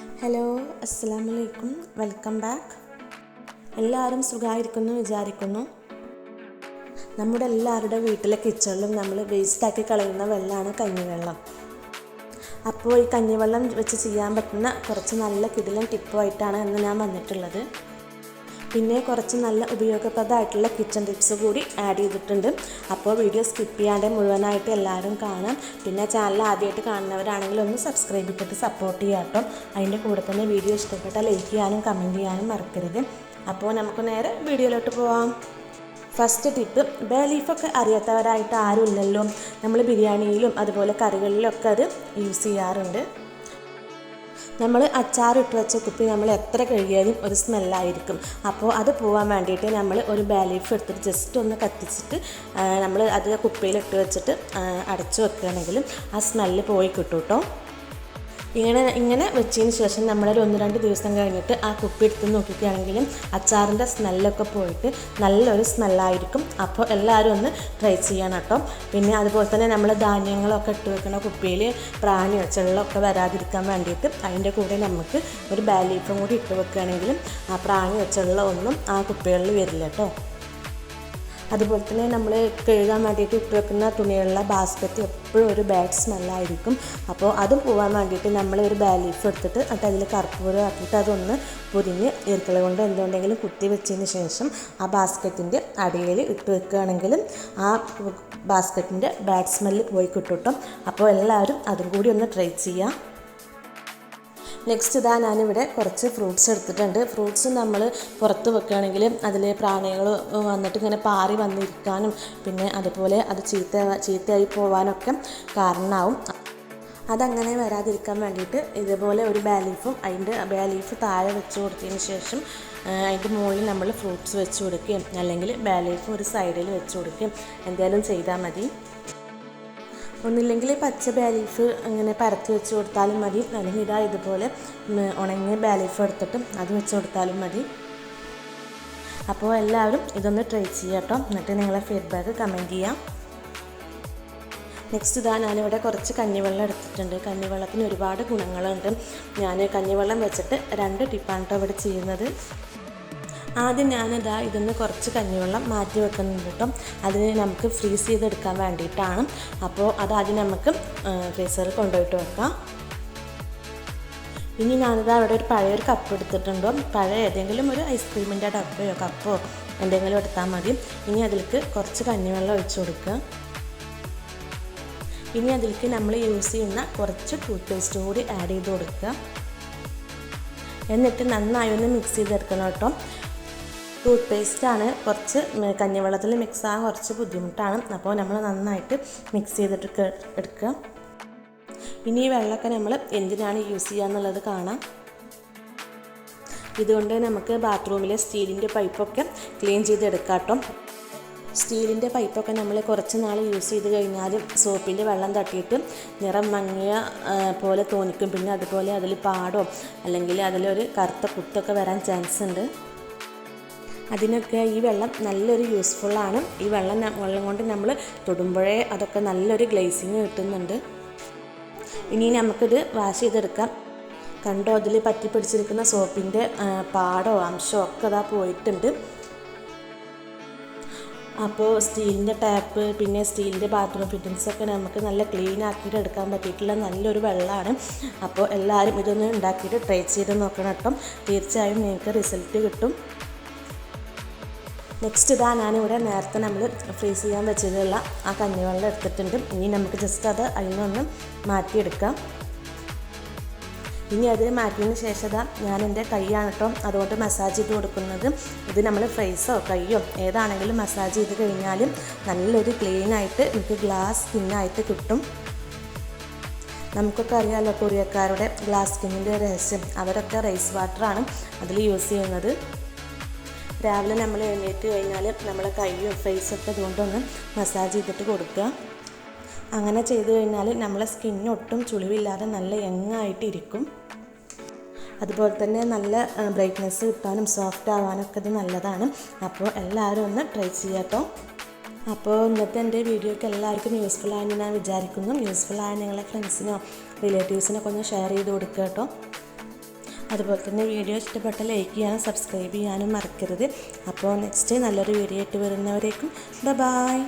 Hello അസ്സാം വലൈക്കും welcome back. എല്ലാവരും സുഖമായിരിക്കുന്നു വിചാരിക്കുന്നു. നമ്മുടെ എല്ലാവരുടെ വീട്ടിലെ കിച്ചണിലും നമ്മൾ വേസ്റ്റാക്കി കളയുന്ന വെള്ളമാണ് കഞ്ഞിവെള്ളം. അപ്പോൾ ഈ കഞ്ഞിവെള്ളം വെച്ച് ചെയ്യാൻ പറ്റുന്ന കുറച്ച് നല്ല കിടിലൻ ടിപ്പുമായിട്ടാണ് ഇന്ന് ഞാൻ വന്നിട്ടുള്ളത്. പിന്നെ കുറച്ച് നല്ല ഉപയോഗപ്രദമായിട്ടുള്ള കിച്ചൺ ടിപ്സ് കൂടി ആഡ് ചെയ്തിട്ടുണ്ട്. അപ്പോൾ വീഡിയോ സ്കിപ്പ് ചെയ്യാണ്ട് മുഴുവനായിട്ട് എല്ലാവരും കാണാം. പിന്നെ ചാനൽ ആദ്യമായിട്ട് കാണുന്നവരാണെങ്കിൽ ഒന്ന് സബ്സ്ക്രൈബ് ചെയ്തിട്ട് സപ്പോർട്ട് ചെയ്യാം കേട്ടോ. അതിന്റെ കൂടെ തന്നെ വീഡിയോ ഇഷ്ടപ്പെട്ടാൽ ലൈക്ക് ചെയ്യാനും കമന്റ് ചെയ്യാനും മറക്കരുത്. അപ്പോൾ നമുക്ക് നേരെ വീഡിയോയിലോട്ട് പോവാം. ഫസ്റ്റ് ടിപ്പ് ബേ ലീഫൊക്കെ അറിയാത്തവരായിട്ട് ആരും ഇല്ലല്ലോ. നമ്മൾ ബിരിയാണിയിലും അതുപോലെ കറികളിലൊക്കെ അത് യൂസ് ചെയ്യാറുണ്ട്. നമ്മൾ അച്ചാറിട്ട് വെച്ച കുപ്പി നമ്മൾ എത്ര കഴുകിയാലും ഒരു സ്മെല്ലായിരിക്കും. അപ്പോൾ അത് പോകാൻ വേണ്ടിയിട്ട് നമ്മൾ ഒരു ബാലീഫ് എടുത്തിട്ട് ജസ്റ്റ് ഒന്ന് കത്തിച്ചിട്ട് നമ്മൾ അത് കുപ്പിയിലിട്ട് വെച്ചിട്ട് അടച്ചു വെക്കുകയാണെങ്കിൽ ആ സ്മെല്ല് പോയി കിട്ടും കേട്ടോ ഇങ്ങനെ ഇങ്ങനെ വെച്ചതിന് ശേഷം നമ്മളൊരു ഒന്ന് രണ്ട് ദിവസം കഴിഞ്ഞിട്ട് ആ കുപ്പി എടുത്ത് നോക്കിക്കുകയാണെങ്കിലും അച്ചാറിന്റെ സ്മെല്ലൊക്കെ പോയിട്ട് നല്ലൊരു സ്മെല്ലായിരിക്കും. അപ്പോൾ എല്ലാവരും ഒന്ന് ട്രൈ ചെയ്യണം കേട്ടോ. പിന്നെ അതുപോലെ തന്നെ നമ്മൾ ധാന്യങ്ങളൊക്കെ ഇട്ട് വെക്കുന്ന കുപ്പിയിൽ പ്രാണി വെച്ചുള്ളൊക്കെ വരാതിരിക്കാൻ വേണ്ടിയിട്ട് അതിന്റെ കൂടെ നമുക്ക് ഒരു ബാലീഫും കൂടി ഇട്ട് വെക്കുകയാണെങ്കിലും ആ പ്രാണി വെച്ചുള്ള ഒന്നും ആ കുപ്പികളിൽ വരില്ല കേട്ടോ. അതുപോലെ തന്നെ നമ്മൾ കഴുകാൻ വേണ്ടിയിട്ട് ഇട്ട് വെക്കുന്ന തുണികളുടെ ബാസ്ക്കറ്റ് എപ്പോഴും ഒരു ബാഡ് സ്മെല്ലായിരിക്കും അപ്പോൾ അതും പോകാൻ വേണ്ടിയിട്ട് നമ്മൾ ഒരു ബാലീഫ് എടുത്തിട്ട് അത് അതിൽ കർപ്പൂരം ആക്കിയിട്ട് അതൊന്ന് പൊതിഞ്ഞ് ഈർക്കള കൊണ്ട് എന്തുകൊണ്ടെങ്കിലും കുത്തി വെച്ചതിന് ശേഷം ആ ബാസ്ക്കറ്റിന്റെ അടിയിൽ ഇട്ട് വെക്കുകയാണെങ്കിലും ആ ബാസ്ക്കറ്റിന്റെ ബാഡ് സ്മെല്ല് പോയി കിട്ടും അപ്പോൾ എല്ലാവരും അതും കൂടി ഒന്ന് ട്രൈ ചെയ്യാം. നെക്സ്റ്റ് ഇതാ ഞാനിവിടെ കുറച്ച് ഫ്രൂട്ട്സ് എടുത്തിട്ടുണ്ട്. ഫ്രൂട്ട്സ് നമ്മൾ പുറത്ത് വെക്കുകയാണെങ്കിൽ അതിൽ പ്രാണികൾ വന്നിട്ട് ഇങ്ങനെ പാറി വന്നിരിക്കാനും പിന്നെ അതുപോലെ അത് ചീത്ത ചീത്തയായി പോകാനൊക്കെ കാരണമാവും. അതങ്ങനെ വരാതിരിക്കാൻ വേണ്ടിയിട്ട് ഇതുപോലെ ഒരു ബാലീഫും അതിന്റെ ബാലീഫ് താഴെ വെച്ച് കൊടുത്തതിന് ശേഷം അതിന്റെ മുകളിൽ നമ്മൾ ഫ്രൂട്ട്സ് വെച്ച് കൊടുക്കുകയും അല്ലെങ്കിൽ ബാലീഫ് ഒരു സൈഡിൽ വെച്ച് കൊടുക്കുകയും എന്തായാലും ചെയ്താൽ മതി. ഒന്നില്ലെങ്കിൽ പച്ച ബാലീഫ് അങ്ങനെ പരത്തി വെച്ച് കൊടുത്താലും മതി. അല്ലെങ്കിൽ ഇതാ ഇതുപോലെ ഉണങ്ങിയ ബാലീഫ് എടുത്തിട്ട് അത് വെച്ച് കൊടുത്താലും മതി. അപ്പോൾ എല്ലാവരും ഇതൊന്ന് ട്രൈ ചെയ്യാം കേട്ടോ. എന്നിട്ട് നിങ്ങളെ ഫീഡ്ബാക്ക് കമന്റ് ചെയ്യാം. നെക്സ്റ്റ് ഇതാ ഞാനിവിടെ കുറച്ച് കഞ്ഞിവെള്ളം എടുത്തിട്ടുണ്ട്. കഞ്ഞിവെള്ളത്തിന് ഒരുപാട് ഗുണങ്ങളുണ്ട്. ഞാൻ കഞ്ഞിവെള്ളം വെച്ചിട്ട് രണ്ട് ടിപ്പാണ് കേട്ടോ ഇവിടെ ചെയ്യുന്നത്. ആദ്യം ഞാനിതാ ഇതൊന്ന് കുറച്ച് കഞ്ഞിവെള്ളം മാറ്റി വെക്കുന്നുണ്ട് കേട്ടോ. അതിന് നമുക്ക് ഫ്രീസ് ചെയ്തെടുക്കാൻ വേണ്ടിയിട്ടാണ്. അപ്പോൾ അതാദ്യം നമുക്ക് ഫ്രീസറിൽ കൊണ്ടുപോയിട്ട് വെക്കാം. ഇനി ഞാനിതാ അവിടെ ഒരു പഴയൊരു കപ്പ് എടുത്തിട്ടുണ്ടോ. പഴയ ഏതെങ്കിലും ഒരു ഐസ്ക്രീമിന്റെ ഡപ്പയോ കപ്പോ എന്തെങ്കിലും എടുത്താൽ മതി. ഇനി അതിലേക്ക് കുറച്ച് കഞ്ഞിവെള്ളം ഒഴിച്ചു കൊടുക്കുക. ഇനി അതിലേക്ക് നമ്മൾ യൂസ് ചെയ്യുന്ന കുറച്ച് ടൂത്ത് പേസ്റ്റ് കൂടി ആഡ് ചെയ്ത് കൊടുക്കുക. എന്നിട്ട് നന്നായി ഒന്ന് മിക്സ് ചെയ്തെടുക്കണം കേട്ടോ. ടൂത്ത് പേസ്റ്റാണ് കുറച്ച് കഞ്ഞിവെള്ളത്തിൽ മിക്സ് ആകാൻ കുറച്ച് ബുദ്ധിമുട്ടാണ്. അപ്പോൾ നമ്മൾ നന്നായിട്ട് മിക്സ് ചെയ്തിട്ട് എടുക്കുക. ഇനി ഈ വെള്ളമൊക്കെ നമ്മൾ എന്തിനാണ് യൂസ് ചെയ്യുക എന്നുള്ളത് കാണാം. ഇതുകൊണ്ട് നമുക്ക് ബാത്റൂമിലെ സ്റ്റീലിന്റെ പൈപ്പൊക്കെ ക്ലീൻ ചെയ്തെടുക്കാം കേട്ടോ. സ്റ്റീലിന്റെ പൈപ്പൊക്കെ നമ്മൾ കുറച്ച് നാൾ യൂസ് ചെയ്ത് കഴിഞ്ഞാൽ സോപ്പിന്റെ വെള്ളം തട്ടിയിട്ട് നിറം മങ്ങിയ പോലെ തോന്നിക്കും. പിന്നെ അതുപോലെ അതിൽ പാടോ അല്ലെങ്കിൽ അതിലൊരു കറുത്ത കുത്തൊക്കെ വരാൻ ചാൻസ് ഉണ്ട്. അതിനൊക്കെ ഈ വെള്ളം നല്ലൊരു യൂസ്ഫുള്ളാണ് ഈ വെള്ളം വെള്ളം കൊണ്ട് നമ്മൾ തൊടുമ്പോഴേ അതൊക്കെ നല്ലൊരു ഗ്ലേസിങ് കിട്ടുന്നുണ്ട്. ഇനി നമുക്കിത് വാഷ് ചെയ്തെടുക്കാം. കണ്ടോ അതിൽ പറ്റി പിടിച്ചിരിക്കുന്ന സോപ്പിന്റെ പാടോ അംശമോ ഒക്കെ അതാ പോയിട്ടുണ്ട്. അപ്പോൾ സ്റ്റീലിന്റെ ടാപ്പ് പിന്നെ സ്റ്റീലിന്റെ ബാത്റൂം ഫിറ്റിങ്സൊക്കെ നമുക്ക് നല്ല ക്ലീൻ ആക്കിയിട്ട് എടുക്കാൻ പറ്റിയിട്ടുള്ള നല്ലൊരു വെള്ളമാണ് അപ്പോൾ എല്ലാവരും ഇതൊന്ന് ഉണ്ടാക്കിയിട്ട് ട്രൈ ചെയ്ത് നോക്കണം കേട്ടോ. തീർച്ചയായും നിങ്ങൾക്ക് റിസൾട്ട് കിട്ടും. നെക്സ്റ്റ് ഇതാ ഞാനിവിടെ നേരത്തെ നമ്മൾ ഫ്രീസ് ചെയ്യാൻ വെച്ചിട്ടുള്ള ആ കഞ്ഞിവെള്ളം എടുത്തിട്ടുണ്ട്. ഇനി നമുക്ക് ജസ്റ്റ് അത് അതിൽ നിന്ന് മാറ്റിയെടുക്കാം. ഇനി അതിൽ മാറ്റിയതിന് ശേഷം ഞാൻ എന്റെ കൈയാണ് കേട്ടോ അതുകൊണ്ട് മസാജ് ചെയ്ത് കൊടുക്കുന്നത്. ഇത് നമ്മൾ ഫേസോ കൈയോ ഏതാണെങ്കിലും മസാജ് ചെയ്ത് കഴിഞ്ഞാലും നല്ലൊരു ക്ലീൻ ആയിട്ട് നമുക്ക് ഗ്ലാസ് സ്കിന്നായിട്ട് കിട്ടും. നമുക്കൊക്കെ അറിയാമല്ലോ കൊറിയക്കാരുടെ ഗ്ലാസ് സ്കിന്നിന്റെ രഹസ്യം. അവരൊക്കെ റൈസ് വാട്ടറാണ് അതിൽ യൂസ് ചെയ്യുന്നത്. രാവിലെ നമ്മൾ എഴുന്നേറ്റ് കഴിഞ്ഞാൽ നമ്മളെ കൈയും ഫേസൊക്കെ അതുകൊണ്ടൊന്ന് മസാജ് ചെയ്തിട്ട് കൊടുക്കുക. അങ്ങനെ ചെയ്തു കഴിഞ്ഞാൽ നമ്മളെ സ്കിന്നൊട്ടും ചുളിവില്ലാതെ നല്ല യങ്ങായിട്ട് ഇരിക്കും അതുപോലെ തന്നെ നല്ല ബ്രൈറ്റ്നെസ് കിട്ടാനും സോഫ്റ്റ് ആവാനൊക്കെ ഇത് നല്ലതാണ്. അപ്പോൾ എല്ലാവരും ഒന്ന് ട്രൈ ചെയ്യാട്ടോ അപ്പോൾ ഇന്നത്തെ എന്റെ വീഡിയോയ്ക്ക് എല്ലാവർക്കും യൂസ്ഫുൾ ആയെന്ന് ഞാൻ വിചാരിക്കുന്നു. യൂസ്ഫുൾ ആയ നിങ്ങളെ ഫ്രണ്ട്സിനോ റിലേറ്റീവ്സിനൊക്കെ ഒന്ന് ഷെയർ ചെയ്ത് കൊടുക്കുക കേട്ടോ. അതുപോലെ തന്നെ വീഡിയോ ഇഷ്ടപ്പെട്ട ലൈക്ക് ചെയ്യാനും സബ്സ്ക്രൈബ് ചെയ്യാനും മറക്കരുത്. അപ്പോൾ നെക്സ്റ്റ് നല്ലൊരു വീഡിയോ ആയിട്ട് വരുന്നവരേക്കും. ബൈ